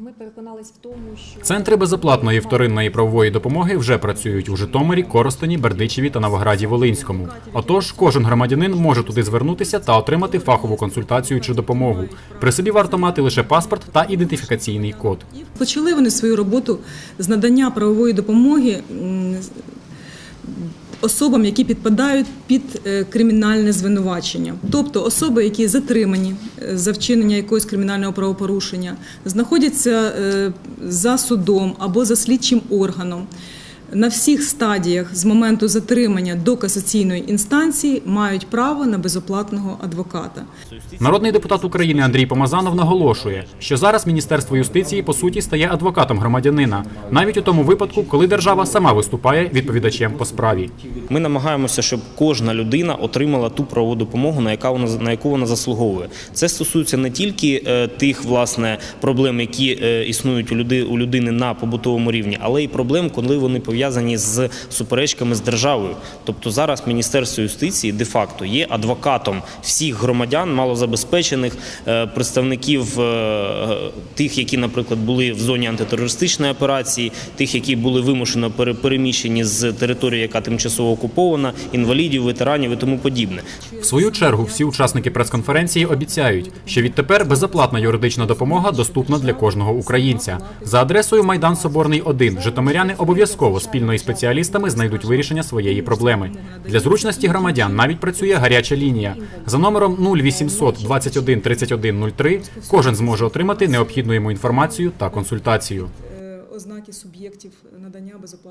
Ми переконались в тому, що Центри безоплатної вторинної правової допомоги вже працюють у Житомирі, Коростені, Бердичеві та Новограді Волинському. Отож, кожен громадянин може туди звернутися та отримати фахову консультацію чи допомогу. При собі варто мати лише паспорт та ідентифікаційний код. Почали вони свою роботу з надання правової допомоги особам, які підпадають під е, кримінальне звинувачення, тобто особи, які затримані е, за вчинення якогось кримінального правопорушення, знаходяться е, за судом або за слідчим органом. На всіх стадіях з моменту затримання до касаційної інстанції мають право на безоплатного адвоката. Народний депутат України Андрій Помазанов наголошує, що зараз Міністерство юстиції по суті стає адвокатом громадянина, навіть у тому випадку, коли держава сама виступає відповідачем по справі. Ми намагаємося, щоб кожна людина отримала ту правову допомогу, на яка вона на яку вона заслуговує. Це стосується не тільки е, тих власне проблем, які е, існують у люди у людини на побутовому рівні, але й проблем, коли вони пов'язані з суперечками з державою. Тобто зараз Міністерство юстиції де-факто є адвокатом всіх громадян, малозабезпечених е, представників е, тих, які, наприклад, були в зоні антитерористичної операції, тих, які були вимушено пере- переміщені з території, яка тимчасово окупована, інвалідів, ветеранів і тому подібне. В свою чергу всі учасники прес-конференції обіцяють, що відтепер безоплатна юридична допомога доступна для кожного українця. За адресою Майдан Соборний 1 житомиряни обов'язково спільно із спеціалістами знайдуть вирішення своєї проблеми. Для зручності громадян навіть працює гаряча лінія. За номером 0800 21 31 03 кожен зможе отримати необхідну йому інформацію та консультацію. Е, Ознаки суб'єктів надання безоплатної